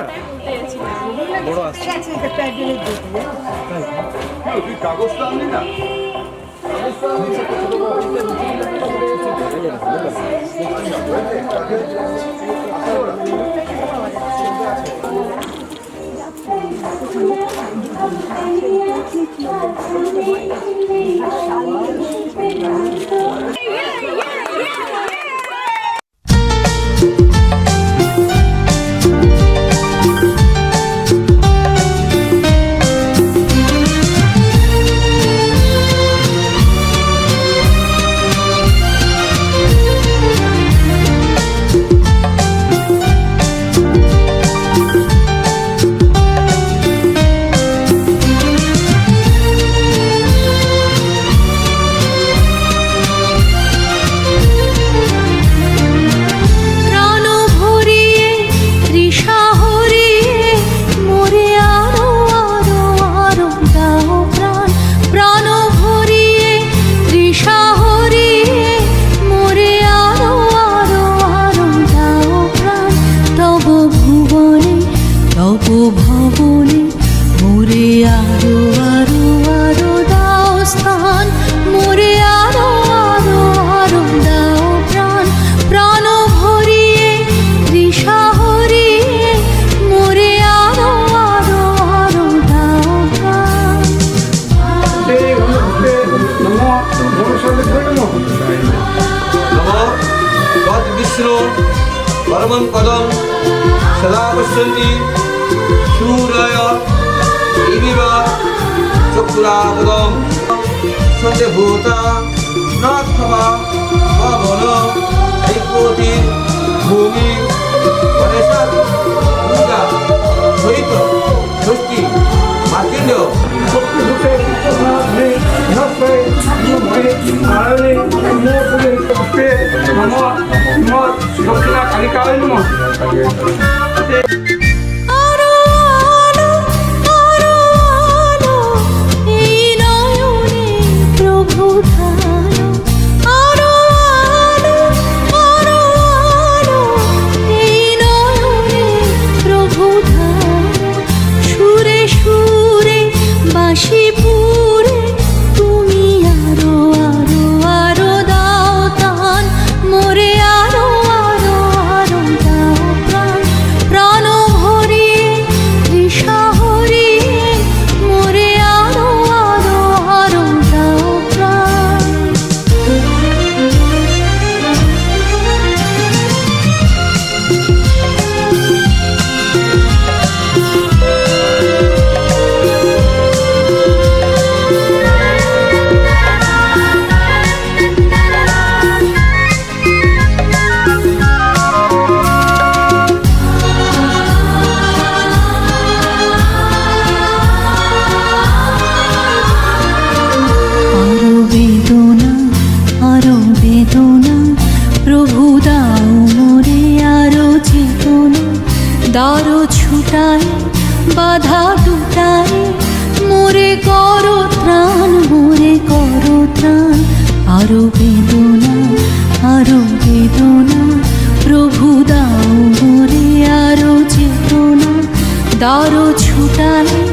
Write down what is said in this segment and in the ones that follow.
না বড় আসছে তুই কাগজটা আনলি না প্রাণ সূরয় ইমিব চক্ষুরাপদম সন্দেভূতা নাথবা পবন ঐক্যতি ভূমি গণেশার পূজা সহিত ষষ্ঠী মার্কিন্ড দক্ষিণা কালিকায় নমঃ আরও প্রভু প্রভু দাও দারো ছুটায়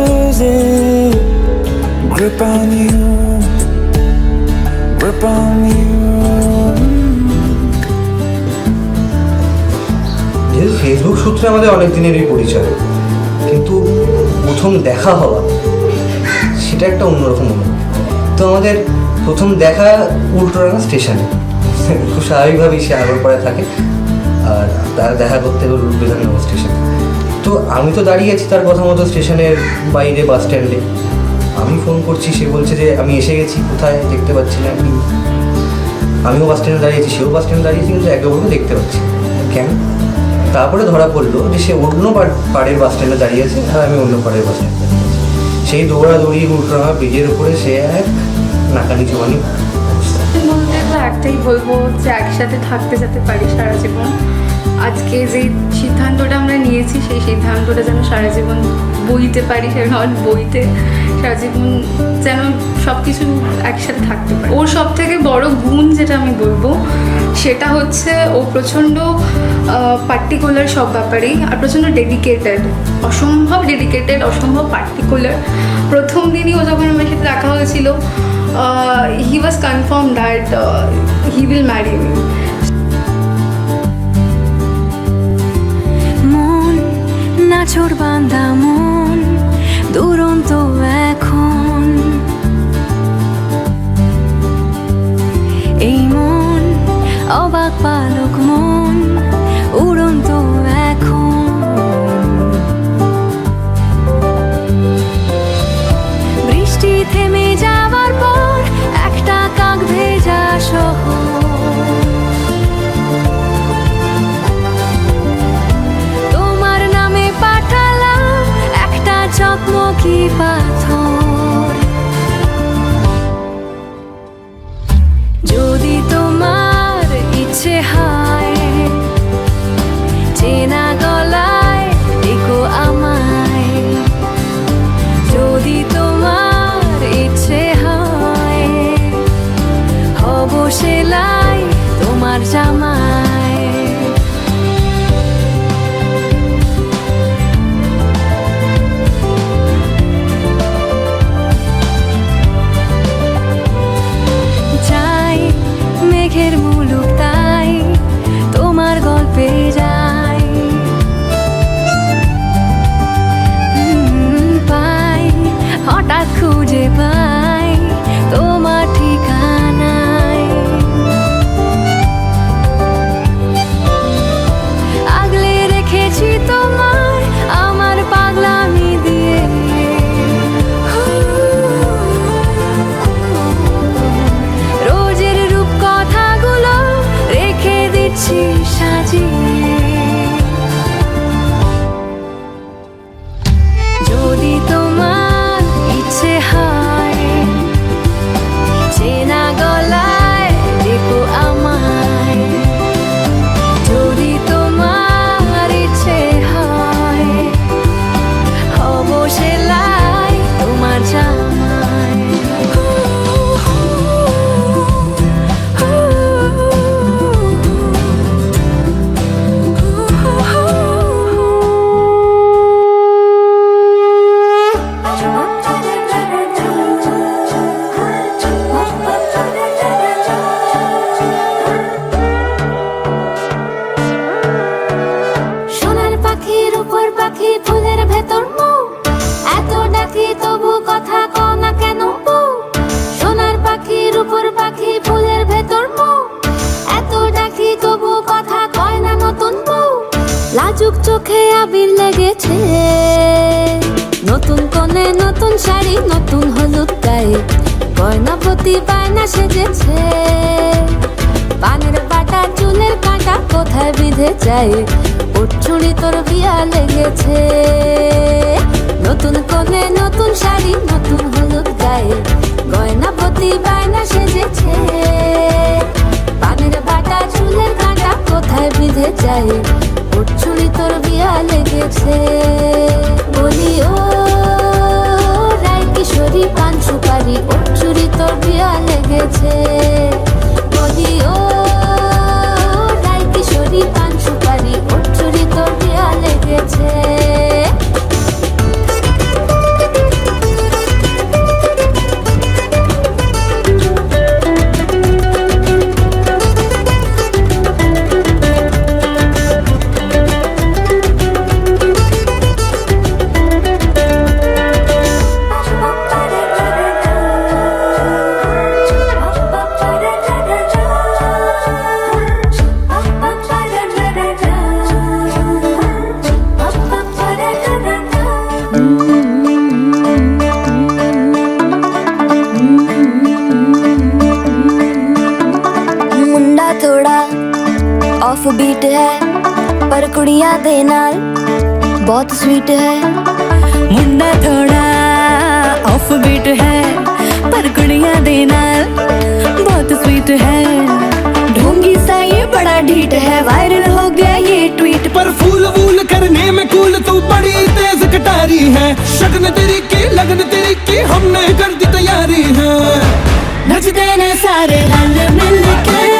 losing. Grip on you, grip on you. Facebook সূত্রে আমাদের অনেক দিনেরই পরিচয় কিন্তু প্রথম দেখা হওয়া সেটা একটা অন্যরকম অনুভূতি তো আমাদের প্রথম দেখা উল্টোডাঙ্গা স্টেশনে খুব স্বাভাবিকভাবেই সে আগরপাড়ায় থাকে আর তার দেখা করতে হলো বিধাননগর স্টেশন। তো আমি তো দাঁড়িয়ে আছি তার কথা মতো স্টেশনের বাইরে বাস স্ট্যান্ডে। আমি ফোন করছি, সে বলছে যে আমি এসে গেছি, কোথায় দেখতে পাচ্ছি না। আমিও বাস স্ট্যান্ডে দাঁড়িয়েছি সেও বাস স্ট্যান্ডে দাঁড়িয়েছি কিন্তু একে অপরকে দেখতে পাচ্ছি কেন? তারপরে ধরা পড়ল যে সে অন্য পাড়- পাড়ের বাস স্ট্যান্ডে দাঁড়িয়ে আছে আর আমি অন্য পাড়ের বাস স্ট্যান্ডে দাঁড়িয়ে আছি। সেই দৌড়াদৌড়ি উল্টোডাঙা ব্রিজের উপরে সে এক নাকানি চুমানি একটাই বলব যে একসাথে থাকতে যেতে পারি সারা জীবন। আজকে যে সিদ্ধান্তটা আমরা নিয়েছি, সেই সিদ্ধান্তটা যেন সারা জীবন বইতে পারি সেটা বইতে, সারা জীবন যেন সব কিছু একসাথে থাকতে পারি। ওর সব থেকে বড় গুণ যেটা আমি বলব, সেটা হচ্ছে ও প্রচণ্ড পার্টিকুলার সব ব্যাপারেই, আর প্রচণ্ড ডেডিকেটেড অসম্ভব ডেডিকেটেড অসম্ভব পার্টিকুলার প্রথম দিনই ও যখন আমার সাথে দেখা হয়েছিল he was confirm that he will marry me নাচর বান্ধা মন দুরন্ত এখন। এই মন অবাক পালক মন সেজেছে পানের বাটা, চুলের কাঁটা কোথায় বিঁধে যায়? উঠছুড়ি তোর বিয়া লেগেছে। নতুন কোণে নতুন শাড়ি, নতুন হলুদ গায়ে। গয়না, প্রতি বায়না সেজেছে। পানের বাটা, চুলের কাঁটা কোথায় বিঁধে যায়? উঠছুড়ি তোর বিয়া লেগেছে। বলি ছড়ি পান সুপারি ও চুরি তোর বিয়া লেগেছে বলি ও ডাইকি শরী পান সুপারি ও চুরি তোর বিয়া লেগেছে ऑफ़ बीट है, पर कुड़िया दे नाल बहुत स्वीट है। मुंडा थोड़ा ऑफ़ बीट है, पर कुड़िया दे नाल बहुत स्वीट है। ढोंगी सा ये बड़ा ढीट है वायरल हो गया ये ट्वीट पर फूल वूल करने में कूल तू बड़ी तेज कटारी है। शगन तेरी की, लगन तेरी की, हमने कर दी तैयारी है। नचते ने सारे रल मिलके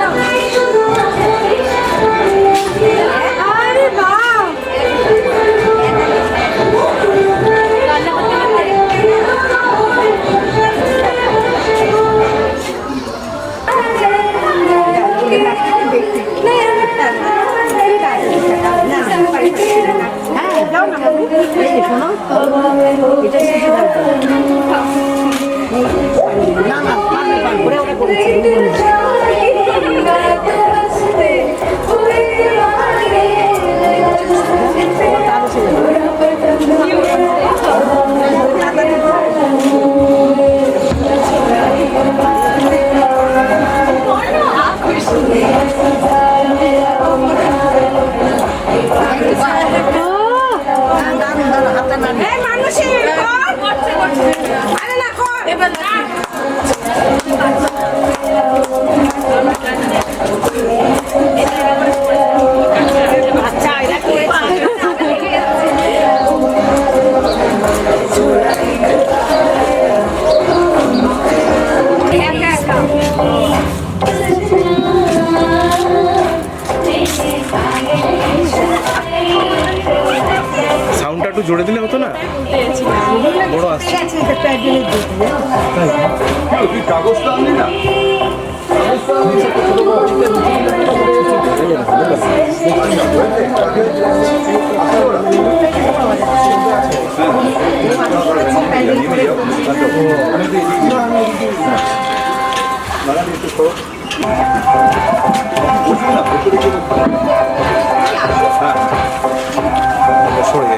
না না করে ওরা করেছে। I সরে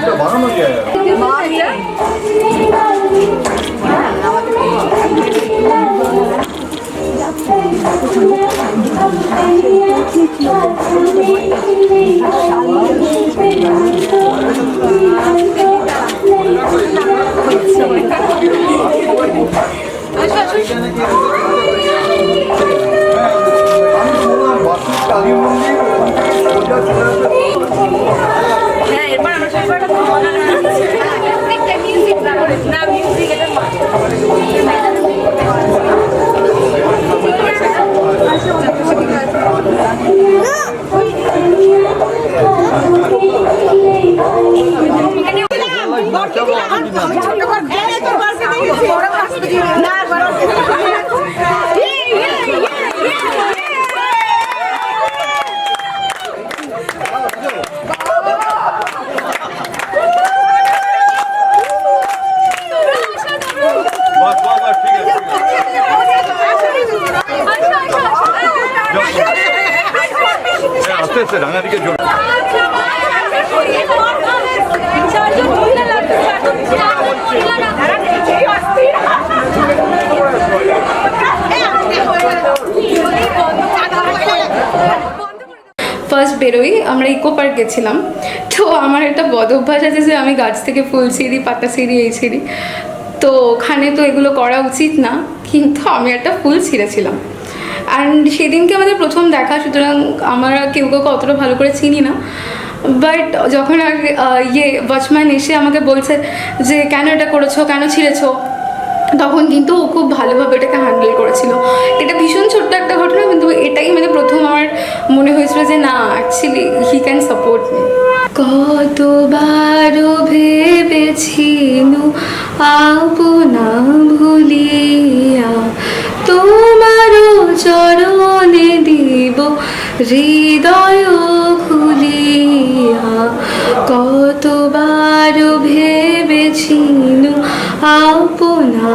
진짜 망하는 게 마음이 아니 몰라 맞을까 아니 뭔지 모르겠어 মজা মিউজিকটা মিউজিক না মিউজিক এটা বাস বাস বাস ঠিক আছে দিকে জোর। ফার্স্ট বেরোই, আমরা ইকো পার্ক গেছিলাম। তো আমার একটা বদ অভ্যাস আছে যে আমি গাছ থেকে ফুল ছিঁড়ি, পাতা ছিঁড়ি, এই ছিঁড়ি। তো ওখানে তো এগুলো করা উচিত না, কিন্তু আমি একটা ফুল ছিঁড়েছিলাম। অ্যান্ড সেদিনকে আমাদের প্রথম দেখা, সুতরাং আমরা কেউ কেউ অতটা ভালো করে চিনি না। বাট যখন আর ইয়ে ওয়াচম্যান এসে আমাকে বলছে যে, কেন এটা করেছ? কেন ছিঁড়েছো? তখন কিন্তু ও খুব ভালোভাবে এটাকে হ্যান্ডেল করেছিল। এটা ভীষণ ছোট্ট একটা ঘটনা, কিন্তু এটাই মানে প্রথম আমার মনে হয়েছিল যে, না actually he can support me কতবার ভেবেছিনু আপনা ভুলিয়া। তোমারও চরণে দিব হৃদয় খুলিয়া। কতবার ভেবেছিনু আপনা